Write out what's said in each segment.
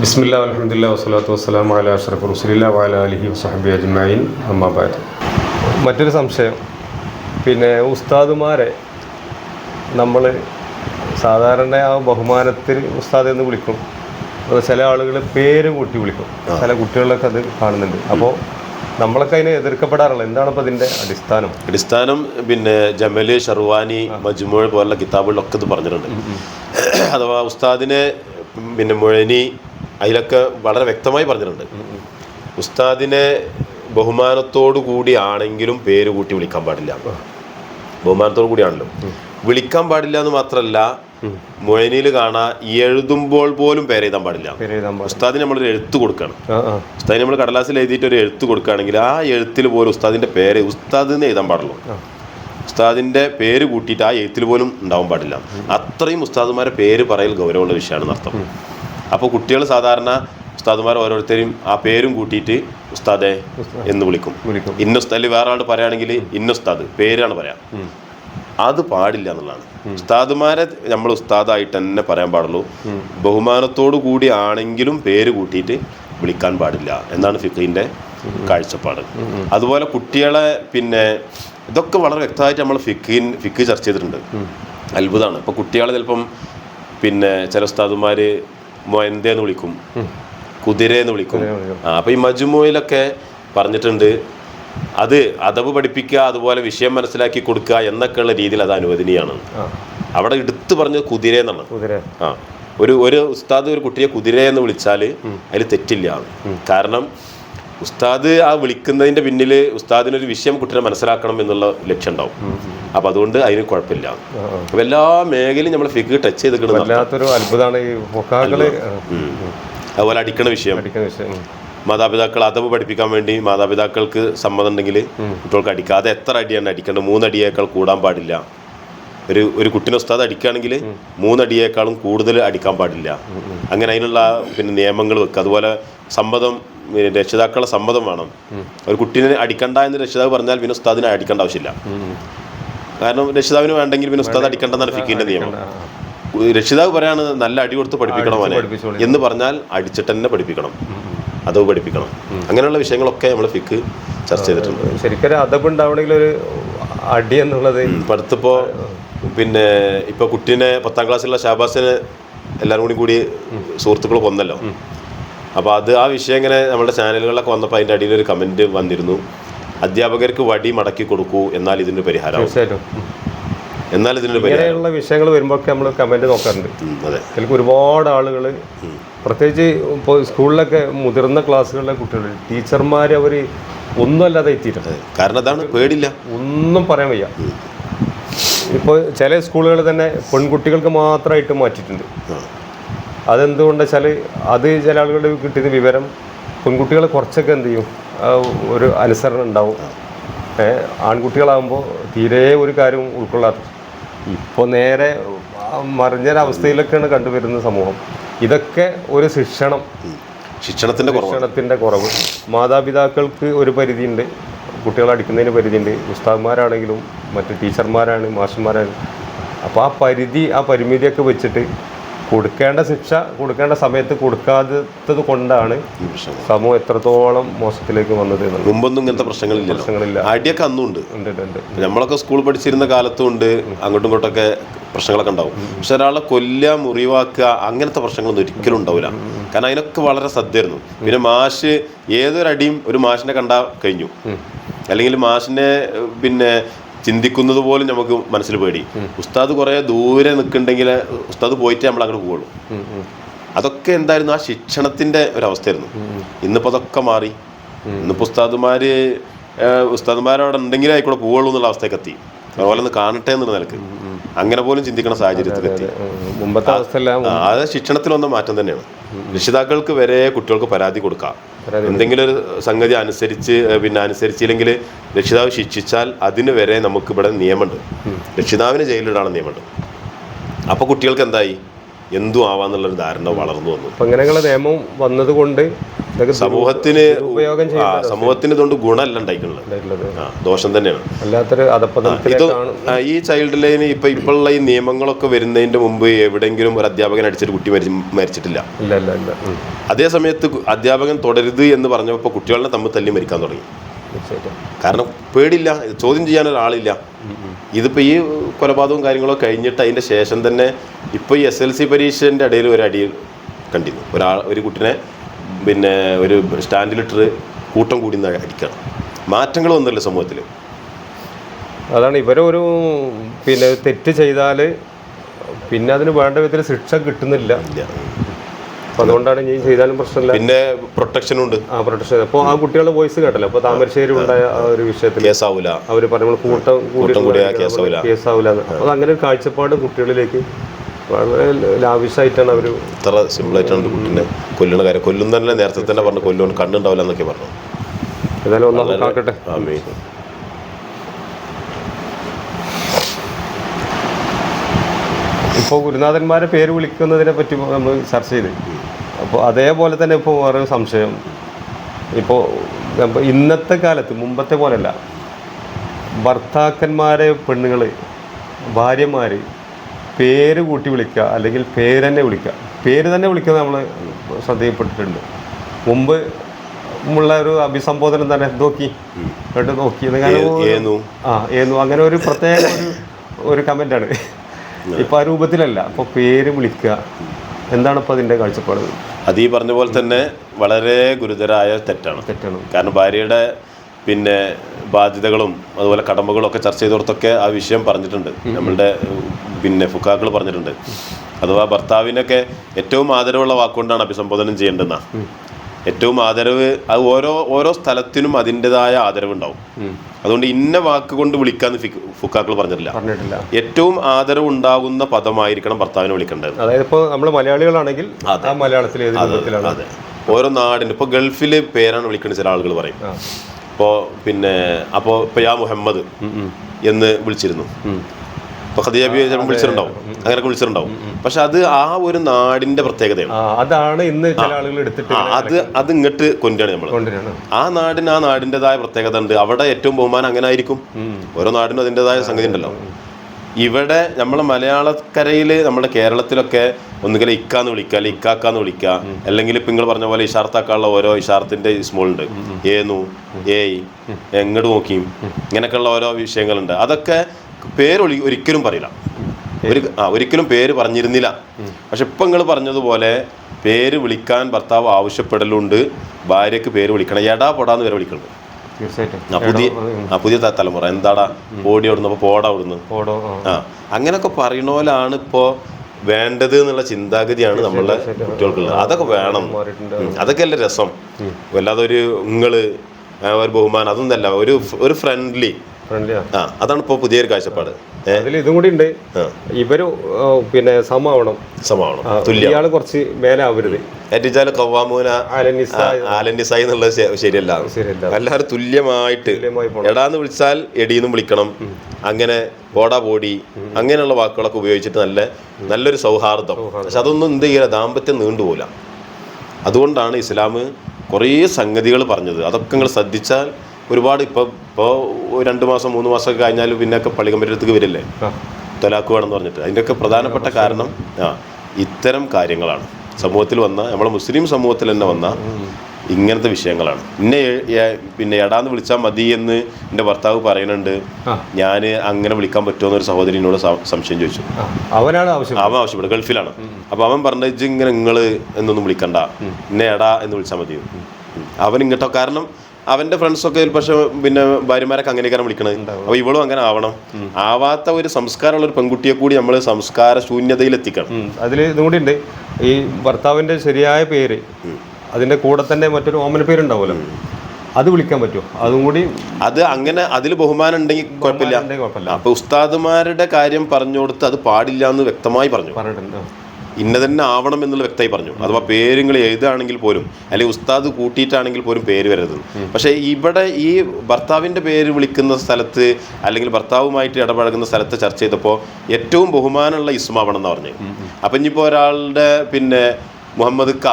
ബിസ്മില്ല അലഹമുല്ല വസ്സലാത്തു വസ്സലാം അല അഷ്റഫ് റുസലില്ല വാല അലഹി വസ്ഹബി അജ്മൈൻ അമ്മാബാദ് മറ്റൊരു സംശയം. പിന്നെ ഉസ്താദുമാരെ നമ്മൾ സാധാരണ ആ ബഹുമാനത്തിൽ ഉസ്താദ് എന്ന് വിളിക്കും. അത് ചില ആളുകൾ പേര് കൂട്ടി വിളിക്കും. ചില കുട്ടികളിലൊക്കെ അത് കാണുന്നുണ്ട്. അപ്പോൾ നമ്മളൊക്കെ അതിനെ എതിർക്കപ്പെടാറുള്ളത് എന്താണ് അപ്പോൾ അതിന്റെ അടിസ്ഥാനം? അടിസ്ഥാനം പിന്നെ ജമൽ ഷർവാനി മജ്മൂഴ് പോലുള്ള കിതാബുകളിലൊക്കെ ഇത് പറഞ്ഞിട്ടുണ്ട്. അഥവാ ഉസ്താദിനെ പിന്നെ മുഴനി അതിലൊക്കെ വളരെ വ്യക്തമായി പറഞ്ഞിട്ടുണ്ട്. ഉസ്താദിനെ ബഹുമാനത്തോടു കൂടി ആണെങ്കിലും പേര് കൂട്ടി വിളിക്കാൻ പാടില്ല. ബഹുമാനത്തോടു കൂടിയാണല്ലോ. വിളിക്കാൻ പാടില്ല എന്ന് മാത്രമല്ല മുഴനിയിൽ കാണാ എഴുതുമ്പോൾ പോലും പേര് എഴുതാൻ പാടില്ല. ഉസ്താദിന് നമ്മളൊരു എഴുത്ത് കൊടുക്കണം. ഉസ്താദിന് നമ്മൾ കടലാസിൽ എഴുതിയിട്ട് ഒരു എഴുത്ത് കൊടുക്കുകയാണെങ്കിൽ ആ എഴുത്തിൽ പോലും ഉസ്താദിന്റെ പേര് ഉസ്താദ് എന്ന് എഴുതാൻ പാടുള്ളൂ. ഉസ്താദിന്റെ പേര് കൂട്ടിയിട്ട് ആ എഴുത്തിൽ പോലും ഉണ്ടാവാൻ പാടില്ല. അത്രയും ഉസ്താദുമാരെ പേര് പറയൽ ഗൗരവമുള്ള വിഷയമാണ് അർത്ഥം അപ്പോൾ കുട്ടികൾ സാധാരണ ഉസ്താദുമാർ ഓരോരുത്തരും ആ പേരും കൂട്ടിയിട്ട് ഉസ്താദെ എന്ന് വിളിക്കും. ഇന്ന ഉസ്താദ് വേറെ ആൾ പറയുകയാണെങ്കിൽ ഇന്ന ഉസ്താദ് പേരാണ് പറയാം. അത് പാടില്ല എന്നുള്ളതാണ്. ഉസ്താദുമാരെ നമ്മൾ ഉസ്താദായിട്ട് തന്നെ പറയാൻ പാടുള്ളൂ. ബഹുമാനത്തോടു കൂടി ആണെങ്കിലും പേര് കൂട്ടിയിട്ട് വിളിക്കാൻ പാടില്ല എന്നാണ് ഫിഖിന്റെ കാഴ്ചപ്പാട്. അതുപോലെ കുട്ടികളെ പിന്നെ ഇതൊക്കെ വളരെ വ്യക്തമായിട്ട് നമ്മൾ ഫിഖിൻ ഫിഖ് ചർച്ച ചെയ്തിട്ടുണ്ട്. അത്ഭുതമാണ്. ഇപ്പോൾ കുട്ടികളെ ചിലപ്പം പിന്നെ ചില ഉസ്താദുമാർ മൊയന്തേന്ന് വിളിക്കും. കുതിര എന്ന് വിളിക്കും. ആ അപ്പോൾ ഈ മജുമോയിലൊക്കെ പറഞ്ഞിട്ടുണ്ട്. അത് അദബ് പഠിപ്പിക്കുക അതുപോലെ വിഷയം മനസ്സിലാക്കി കൊടുക്കുക എന്നൊക്കെയുള്ള രീതിയിൽ അത് അനുവദനീയാണ്. അവിടെ എടുത്തു പറഞ്ഞത് കുതിര. എന്നാണ് ആ. ഒരു ഒരു ഉസ്താദ് ഒരു കുട്ടിയെ കുതിര എന്ന് വിളിച്ചാൽ അതിൽ തെറ്റില്ല. കാരണം ഉസ്താദ് ആ വിളിക്കുന്നതിന്റെ പിന്നിൽ ഉസ്താദിനൊരു വിഷയം കുട്ടിനെ മനസ്സിലാക്കണം എന്നുള്ള ലക്ഷ്യം ഉണ്ടാവും അപ്പൊ അതുകൊണ്ട് അതിന് കുഴപ്പമില്ല. അപ്പൊ എല്ലാ മേഖലയും നമ്മൾ ഫിഗ് ടച്ച് ചെയ്തിട്ടുണ്ട് വല്ലാത്തൊരു അത്ഭുതമാണ് ഈ അതുപോലെ അടിക്കണ വിഷയം. മാതാപിതാക്കൾ അതവ് പഠിപ്പിക്കാൻ വേണ്ടി മാതാപിതാക്കൾക്ക് സമ്മതം ഉണ്ടെങ്കിൽ കുട്ടികൾക്ക് അടിക്കുക അത് എത്ര അടിയാണ് അടിക്കേണ്ടത്? മൂന്നടിയേക്കാൾ കൂടാൻ പാടില്ല. ഒരു ഒരു കുട്ടിനെ ഉസ്താദ് അടിക്കുകയാണെങ്കിൽ മൂന്നടിയേക്കാളും കൂടുതൽ അടിക്കാൻ പാടില്ല. അങ്ങനെ അതിനുള്ള പിന്നെ നിയമങ്ങൾ വെക്കുക. അതുപോലെ സമ്മതം രക്ഷിതാക്കളുടെ സമ്മതം വേണം. ഒരു കുട്ടീനെ അടിക്കണ്ട എന്ന് രക്ഷിതാവ് പറഞ്ഞാൽ പിന്നെ ഉസ്താദിനെ അടിക്കേണ്ട ആവശ്യമില്ല. കാരണം രക്ഷിതാവിന് വേണ്ടെങ്കിൽ പിന്നെ ഉസ്താദ് അടിക്കേണ്ടെന്നാണ് ഫിക്കിന്റെ നിയമം. രക്ഷിതാവ് പറയാണ് നല്ല അടി കൊടുത്ത് പഠിപ്പിക്കണം അവനെ എന്ന് പറഞ്ഞാൽ അടിച്ചിട്ട് തന്നെ പഠിപ്പിക്കണം. അതവ് പഠിപ്പിക്കണം. അങ്ങനെയുള്ള വിഷയങ്ങളൊക്കെ നമ്മൾ ഫിക്ക് ചർച്ച ചെയ്തിട്ടുണ്ട്. ശരിക്കും അതപ്പ് ഉണ്ടാവണമെങ്കിൽ ഒരു അടി എന്നുള്ളത് ഇപ്പം പിന്നെ ഇപ്പോൾ കുട്ടീനെ പത്താം ക്ലാസ്സിലുള്ള ഷാബാസിനെ എല്ലാവരും കൂടി കൂടി സുഹൃത്തുക്കൾ കൊന്നല്ലോ. അപ്പോൾ അത് ആ വിഷയം ഇങ്ങനെ നമ്മുടെ ചാനലുകളിലൊക്കെ വന്നപ്പോൾ അതിന്റെ അടിയിൽ ഒരു കമന്റ് വന്നിരുന്നു. അധ്യാപകർക്ക് വടി മടക്കി കൊടുക്കൂ എന്നാൽ ഇതിന്റെ പരിഹാരം തീർച്ചയായിട്ടും. എന്നാൽ ഇതിന്റെ പരിഹാരമുള്ള ഇങ്ങനെയുള്ള വിഷയങ്ങൾ വരുമ്പോഴൊക്കെ നമ്മൾ കമന്റ് നോക്കാറുണ്ട്. അതെ. എനിക്ക് ഒരുപാട് ആളുകൾ പ്രത്യേകിച്ച് ഇപ്പോൾ സ്കൂളിലൊക്കെ മുതിർന്ന ക്ലാസ്സുകളിലെ കുട്ടികൾ ടീച്ചർമാർ അവർ ഒന്നുമല്ലാതെ എത്തിയിട്ടുണ്ട്. കാരണം അതാണ് പേടില്ല. ഒന്നും പറയാൻ വയ്യ. ഇപ്പോൾ ചില സ്കൂളുകൾ തന്നെ പെൺകുട്ടികൾക്ക് മാത്രമായിട്ട് മാറ്റിയിട്ടുണ്ട്. അതെന്തുകൊണ്ടെന്ന് വെച്ചാൽ അത് ചില ആളുകളുടെ കിട്ടിയ വിവരം പെൺകുട്ടികൾ കുറച്ചൊക്കെ എന്ത് ചെയ്യും? ഒരു അനുസരണം ഉണ്ടാവും. ആൺകുട്ടികളാകുമ്പോൾ തീരെ ഒരു കാര്യവും ഉൾക്കൊള്ളാത്ത ഇപ്പോൾ നേരെ മറിഞ്ഞൊരവസ്ഥയിലൊക്കെയാണ് കണ്ടുവരുന്ന സമൂഹം. ഇതൊക്കെ ഒരു ശിക്ഷണം. ശിക്ഷണത്തിന്റെ ശിക്ഷണത്തിന്റെ കുറവ്. മാതാപിതാക്കൾക്ക് ഒരു പരിധിയുണ്ട്. കുട്ടികളെ അടിക്കുന്നതിന് പരിധിയുണ്ട്. ഉസ്താദ്മാരാണെങ്കിലും മറ്റ് ടീച്ചർമാരാണ് മാഷന്മാരാണ്. അപ്പോൾ ആ പരിധി ആ പരിമിതിയൊക്കെ വെച്ചിട്ട് കൊടുക്കേണ്ട ശിക്ഷ കൊടുക്കേണ്ട സമയത്ത് കൊടുക്കാത്തത് കൊണ്ടാണ് സമൂഹം എത്രത്തോളം മോശത്തിലേക്ക് വന്നത് മുമ്പൊന്നും ഇങ്ങനത്തെ പ്രശ്നങ്ങളില്ല പ്രശ്നങ്ങളില്ല. അടിയൊക്കെ അന്നും ഉണ്ട് നമ്മളൊക്കെ സ്കൂൾ പഠിച്ചിരുന്ന കാലത്തും ഉണ്ട്. അങ്ങോട്ടും ഇങ്ങോട്ടൊക്കെ പ്രശ്നങ്ങളൊക്കെ ഉണ്ടാവും. പക്ഷെ ഒരാളെ കൊല്ലുക മുറിവാക്കുക അങ്ങനത്തെ പ്രശ്നങ്ങളൊന്നും ഒരിക്കലും ഉണ്ടാവില്ല. കാരണം അതിനൊക്കെ വളരെ ശ്രദ്ധയായിരുന്നു. പിന്നെ മാഷ് ഏതൊരടിയും ഒരു മാഷിനെ കണ്ടാ കഴിഞ്ഞു. അല്ലെങ്കിൽ മാഷിനെ പിന്നെ ചിന്തിക്കുന്നത് പോലും നമുക്ക് മനസ്സിൽ പേടി. ഉസ്താദ് കുറേ ദൂരെ നിൽക്കുന്നുണ്ടെങ്കിൽ ഉസ്താദ് പോയിട്ടേ നമ്മൾ അങ്ങോട്ട് പോകുള്ളൂ. അതൊക്കെ എന്തായിരുന്നു? ആ ശിക്ഷണത്തിന്റെ ഒരവസ്ഥയായിരുന്നു. ഇന്നിപ്പോ അതൊക്കെ മാറി. ഇന്നിപ്പോ ഉസ്താദുമാര് ഉസ്താദുമാരവിടെ ഉണ്ടെങ്കിലേ ആയിക്കൂടെ പോവുള്ളൂ എന്നുള്ള അവസ്ഥയൊക്കെ എത്തി. അതുപോലെ ഒന്ന് കാണട്ടെ എന്നുള്ള നിലയ്ക്ക്. അങ്ങനെ പോലും ചിന്തിക്കുന്ന സാഹചര്യത്തിൽ എത്തി മുമ്പത്തെ അവസ്ഥ അത് ശിക്ഷണത്തിലൊന്നും മാറ്റം തന്നെയാണ്. രക്ഷിതാക്കൾക്ക് വരെ കുട്ടികൾക്ക് പരാതി കൊടുക്കാം. എന്തെങ്കിലും ഒരു സംഗതി അനുസരിച്ച് പിന്നെ അനുസരിച്ചില്ലെങ്കിൽ രക്ഷിതാവ് ശിക്ഷിച്ചാൽ അതിന് വരെ നമുക്ക് ഇവിടെ നിയമമുണ്ട്. രക്ഷിതാവിന് ജയിലിടാണ് നിയമമുണ്ട്. അപ്പോൾ കുട്ടികൾക്ക് എന്തായി? എന്തും ആവാന്നുള്ളൊരു ധാരണ വളർന്നു വന്നു. അപ്പൊ ഇങ്ങനെയുള്ള നിയമം വന്നതുകൊണ്ട് സമൂഹത്തിന് ഉപയോഗം സമൂഹത്തിന് ഇതുകൊണ്ട് ഗുണമല്ല ഉണ്ടായിട്ടുള്ളത്. ദോഷം തന്നെയാണ്. ഇത് ഈ ചൈൽഡ് ലൈന് ഇപ്പൊ ഇപ്പോഴുള്ള ഈ നിയമങ്ങളൊക്കെ വരുന്നതിന്റെ മുമ്പ് എവിടെങ്കിലും ഒരു അധ്യാപകൻ അടിച്ചൊരു കുട്ടി മരിച്ച് മരിച്ചിട്ടില്ല. അതേ സമയത്ത് അധ്യാപകൻ തുടരുത് എന്ന് പറഞ്ഞപ്പോൾ കുട്ടികളെ തമ്മിൽ തല്ലി മരിക്കാൻ തുടങ്ങി. കാരണം പേടില്ല ചോദ്യം ചെയ്യാൻ ഒരാളില്ല. ഇതിപ്പോൾ ഈ കൊലപാതകവും കാര്യങ്ങളൊക്കെ കഴിഞ്ഞിട്ട് അതിന്റെ ശേഷം തന്നെ ഇപ്പോൾ ഈ എസ് എൽ സി പരീക്ഷന്റെ ഇടയിൽ ഒരു അടി കണ്ടിരുന്നു. ഒരാൾ ഒരു കുട്ടിനെ പിന്നെ ഒരു സ്റ്റാൻഡിലിട്ട് കൂട്ടം കൂടി നിന്ന് അടിക്കണം. മാറ്റങ്ങൾ വന്നില്ല സമൂഹത്തിൽ അതാണ് ഇവരൊരു പിന്നെ തെറ്റ് ചെയ്താൽ പിന്നെ അതിന് വേണ്ട വിധത്തിൽ ശിക്ഷ കിട്ടുന്നില്ല. അതുകൊണ്ടാണ് ഇനി ചെയ്താലും പ്രശ്നമില്ല. പിന്നെ പ്രൊട്ടക്ഷൻ ഉണ്ട്. ആ പ്രൊട്ടക്ഷൻ അപ്പോൾ ആ കുട്ടികളുടെ വോയിസ് കേട്ടല്ലോ. അപ്പോൾ താമരശ്ശേരി ഉണ്ടായ ആ ഒരു വിഷയത്തിൽ കേസാവൂല. അവർ പറഞ്ഞു കൂട്ടം കൂടി കേസാവൂല. കേസാവില്ല അപ്പോൾ അങ്ങനെ ഒരു കാഴ്ചപ്പാട് കുട്ടികളിലേക്ക് വളരെ ലാവിഷായിട്ടാണ് അവർ ഇത്ര സിമ്പിളായിട്ടാണ് കുട്ടീനെ കൊല്ലുന്ന കാര്യം. കൊല്ലും തന്നെ നേരത്തെ തന്നെ പറഞ്ഞു കൊല്ലുകൊണ്ട് കണ്ണുണ്ടാവില്ല എന്നൊക്കെ പറഞ്ഞു. ഏതായാലും കാക്കട്ടെ. ആമീൻ. ഇപ്പോൾ ഗുരുനാഥന്മാരെ പേര് വിളിക്കുന്നതിനെ പറ്റി നമ്മൾ ചർച്ച ചെയ്ത്. അപ്പോൾ അതേപോലെ തന്നെ ഇപ്പോൾ വേറെ സംശയം. ഇപ്പോൾ ഇന്നത്തെ കാലത്ത് മുമ്പത്തെ പോലെയല്ല ഭർത്താക്കന്മാരെ പെണ്ണുങ്ങൾ ഭാര്യമാർ പേര് കൂട്ടി വിളിക്കുക അല്ലെങ്കിൽ പേര് തന്നെ വിളിക്കുക. പേര് തന്നെ വിളിക്കുന്നത് നമ്മൾ ശ്രദ്ധയിൽപ്പെട്ടിട്ടുണ്ട്. മുമ്പ് ഉള്ള ഒരു അഭിസംബോധന തന്നെ നോക്കി. കേട്ട് നോക്കി. ആ ഏന്നു. അങ്ങനെ ഒരു പ്രത്യേക ഒരു ഒരു കമന്റാണ് ഇപ്പം ആ രൂപത്തിലല്ല. അപ്പോൾ പേര് വിളിക്കുക. എന്താണ് ഇപ്പോൾ അതിന്റെ കാഴ്ചപ്പാട്? അത് ഈ പറഞ്ഞ പോലെ തന്നെ വളരെ ഗുരുതരായ തെറ്റാണ്. തെറ്റാണ്. കാരണം ഭാര്യയുടെ പിന്നെ ബാധ്യതകളും അതുപോലെ കടമകളും ഒക്കെ ചർച്ച ചെയ്തോടത്തൊക്കെ ആ വിഷയം പറഞ്ഞിട്ടുണ്ട്. നമ്മളുടെ പിന്നെ ഫുക്കാക്കൾ പറഞ്ഞിട്ടുണ്ട്. അഥവാ ഭർത്താവിനൊക്കെ ഏറ്റവും ആദരവുള്ള വാക്കുകൊണ്ടാണ് അഭിസംബോധനം ചെയ്യേണ്ടതെന്ന. ഏറ്റവും ആദരവ് അത് ഓരോ ഓരോ സ്ഥലത്തിനും അതിന്റെതായ ആദരവുണ്ടാവും. അതുകൊണ്ട് ഇന്ന വാക്ക് കൊണ്ട് വിളിക്കാന്ന് ഫിക്- ഫുക്കാക്കൾ പറഞ്ഞിട്ടില്ല. ഏറ്റവും ആദരവ് ഉണ്ടാകുന്ന പദമായിരിക്കണം ഭർത്താവിനെ വിളിക്കേണ്ടത്. അതായത് ഇപ്പോൾ നമ്മൾ മലയാളികളാണെങ്കിൽ മലയാളത്തിൽ ഓരോ നാടിന് ഇപ്പോൾ ഗൾഫിൽ പേരാണ് വിളിക്കുന്നത് ചില ആളുകൾ പറയും. ആ. ഇപ്പോൾ പിന്നെ അപ്പോൾ ഇപ്പോൾ യാ മുഹമ്മദ് എന്ന് വിളിച്ചിരുന്നു. ചിലപ്പോൾ വിളിച്ചിട്ടുണ്ടാവും. അങ്ങനെയൊക്കെ വിളിച്ചിട്ടുണ്ടാവും. പക്ഷെ അത് ആ ഒരു നാടിന്റെ പ്രത്യേകതയാണ്. അതാണ് ഇന്ന് ചില ആളുകൾ എടുത്തിട്ട് അത് അത് ഇങ്ങോട്ട് കൊണ്ടുവരാണ് നമ്മൾ ആ നാടിന് ആ നാടിന്റെതായ പ്രത്യേകത ഉണ്ട്. അവിടെ ഏറ്റവും ബഹുമാനം അങ്ങനെ ആയിരിക്കും ഓരോ നാടിനും അതിന്റെതായ സംഗതി ഉണ്ടല്ലോ. ഇവിടെ നമ്മൾ മലയാളക്കരയിൽ നമ്മുടെ കേരളത്തിലൊക്കെ ഒന്നുകിൽ ഇക്കാന്ന് വിളിക്കുക അല്ലെങ്കിൽ ഇക്കാക്കാന്ന് വിളിക്കുക അല്ലെങ്കിൽ ഇപ്പം നിങ്ങൾ പറഞ്ഞ പോലെ ഇഷാർത്താക്കാനുള്ള ഓരോ ഇഷാർത്തിന്റെ സ്മോൾ ഉണ്ട് ഏന്നു ഏയ് എങ്ങോട്ട് നോക്കിയും. ഇങ്ങനെയൊക്കെയുള്ള ഓരോ വിഷയങ്ങളുണ്ട്. അതൊക്കെ പേര് ഒരിക്കലും പറയില്ല. ഒരു ആ ഒരിക്കലും പേര് പറഞ്ഞിരുന്നില്ല. പക്ഷെ ഇപ്പം നിങ്ങൾ പറഞ്ഞതുപോലെ പേര് വിളിക്കാൻ ഭർത്താവ് ആവശ്യപ്പെടലുണ്ട്. ഭാര്യയ്ക്ക് പേര് വിളിക്കണം. എടാ പൊടാന്ന് പേര് വിളിക്കുന്നുണ്ട് തീർച്ചയായിട്ടും. പുതിയ തലമുറ. എന്താടാ? ഓടി ഓടുന്നു അപ്പോൾ പോടാ ഓടുന്നു ഓടോ ആ. അങ്ങനെയൊക്കെ അങ്ങനൊക്കെ പറയണ പോലാണ് ഇപ്പോൾ വേണ്ടത് എന്നുള്ള ചിന്താഗതിയാണ് നമ്മളെ കുട്ടികൾക്കുള്ളത്. അതൊക്കെ വേണം. അതൊക്കെ അല്ലേ രസം? വല്ലാതെ ഒരു നിങ്ങൾ ഒരു ബഹുമാനം അതൊന്നല്ല ഒരു ഒരു ഫ്രണ്ട്ലി ആ. അതാണ് ഇപ്പോൾ പുതിയൊരു കാഴ്ചപ്പാട്. അതിൽ ഇതും കൂടി ഉണ്ട്. ഇവർ പിന്നെ സമാവണം. സമാവണം. ഇയാൾ കുറച്ച് മേലെ ആവരുത് എറ്റിച്ചാൽ കവാമൂന ആലൻഡിസായി എന്നുള്ളത് ശരിയല്ല. ശരിയല്ല. എല്ലാവരും തുല്യമായിട്ട് എടാന്ന് വിളിച്ചാൽ എടീന്നും വിളിക്കണം. അങ്ങനെ പോടാ പോടി. അങ്ങനെയുള്ള വാക്കുകളൊക്കെ ഉപയോഗിച്ചിട്ട് നല്ല നല്ലൊരു സൗഹാർദ്ദം. പക്ഷെ അതൊന്നും എന്ത് ചെയ്യില്ല ദാമ്പത്യം നീണ്ടുപോകില്ല അതുകൊണ്ടാണ് ഇസ്ലാം കുറേ സംഗതികൾ പറഞ്ഞത്. അതൊക്കെ നിങ്ങൾ ശ്രദ്ധിച്ചാൽ ഒരുപാട് ഇപ്പോൾ ഇപ്പോൾ രണ്ട് മാസം മൂന്ന് മാസം ഒക്കെ കഴിഞ്ഞാൽ പിന്നെയൊക്കെ പള്ളികമ്പരത്തേക്ക് വരില്ലേ? തലാക്ക് വേണമെന്ന് പറഞ്ഞിട്ട്. അതിന്റെയൊക്കെ പ്രധാനപ്പെട്ട കാരണം ആ ഇത്തരം കാര്യങ്ങളാണ്. സമൂഹത്തിൽ വന്ന നമ്മളെ മുസ്ലിം സമൂഹത്തിൽ തന്നെ വന്ന ഇങ്ങനത്തെ വിഷയങ്ങളാണ്. പിന്നെ പിന്നെ എടാന്ന് വിളിച്ചാൽ മതി എന്ന് എന്റെ ഭർത്താവ് പറയുന്നുണ്ട്. ഞാൻ അങ്ങനെ വിളിക്കാൻ പറ്റുമോ എന്നൊരു സഹോദരിനോട് സം- സംശയം ചോദിച്ചു. അവനാണ് ആവശ്യം. അവൻ ആവശ്യപ്പെട്ടു. ഗൾഫിലാണ്. അപ്പോൾ അവൻ പറഞ്ഞ ഇങ്ങനെ നിങ്ങൾ എന്നൊന്നും വിളിക്കണ്ട. എന്നെ എടാ എന്ന് വിളിച്ചാൽ മതി. അവൻ ഇങ്ങോട്ടോ കാരണം അവന്റെ ഫ്രണ്ട്സൊക്കെ പക്ഷെ പിന്നെ ഭാര്യമാരൊക്കെ അങ്ങനെയൊക്കെയാണ് വിളിക്കണത്. അപ്പൊ ഇവളും അങ്ങനെ ആവണം. ആവാത്ത ഒരു സംസ്കാരമുള്ള ഒരു പെൺകുട്ടിയെ കൂടി നമ്മൾ സംസ്കാര ശൂന്യതയിൽ എത്തിക്കണം അതിൽ ഇതും കൂടി ഉണ്ട്. ഈ ഭർത്താവിന്റെ ശരിയായ പേര് അതിന്റെ കൂടെ തന്നെ മറ്റൊരു ഓമന പേരുണ്ടാവുമല്ലോ. അത് വിളിക്കാൻ പറ്റുമോ? അതും കൂടി അത് അങ്ങനെ അതിൽ ബഹുമാനം ഉണ്ടെങ്കിൽ കുഴപ്പമില്ല. ഉണ്ടെങ്കിൽ കുഴപ്പമില്ല. അപ്പൊ ഉസ്താദുമാരുടെ കാര്യം പറഞ്ഞു കൊടുത്ത് അത് പാടില്ല എന്ന് വ്യക്തമായി പറഞ്ഞു. പറഞ്ഞിട്ടുണ്ട്. ഇന്ന തന്നെ ആവണം എന്നുള്ള വ്യക്തമായി പറഞ്ഞു. അഥവാ പേരുകൾ എഴുതുകയാണെങ്കിൽ പോലും അല്ലെങ്കിൽ ഉസ്താദ് കൂട്ടിയിട്ടാണെങ്കിൽ പോലും പേര് വരരുത്. പക്ഷേ ഇവിടെ ഈ ഭർത്താവിന്റെ പേര് വിളിക്കുന്ന സ്ഥലത്ത് അല്ലെങ്കിൽ ഭർത്താവുമായിട്ട് ഇടപഴകുന്ന സ്ഥലത്ത് ചർച്ച ചെയ്തപ്പോൾ ഏറ്റവും ബഹുമാനമുള്ള ഇസ്മാവണം എന്ന് പറഞ്ഞു അപ്പം ഇനിയിപ്പോൾ ഒരാളുടെ പിന്നെ മുഹമ്മദ് ക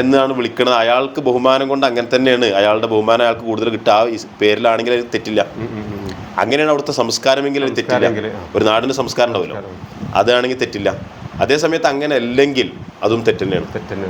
എന്നാണ് വിളിക്കുന്നത് അയാൾക്ക് ബഹുമാനം കൊണ്ട് അങ്ങനെ തന്നെയാണ്. അയാളുടെ ബഹുമാനം അയാൾക്ക് കൂടുതൽ കിട്ടുക. ആ പേരിലാണെങ്കിൽ അത് തെറ്റില്ല. അങ്ങനെയാണ് അവിടുത്തെ സംസ്കാരമെങ്കിൽ അത് തെറ്റില്ല. ഒരു നാടിന് സംസ്കാരം ഉണ്ടാവുമല്ലോ. അതാണെങ്കിൽ തെറ്റില്ല. അതേ സമയത്ത് അങ്ങനെ അല്ലെങ്കിൽ അതും തെറ്റ് തന്നെയാണ് തെറ്റന്നെ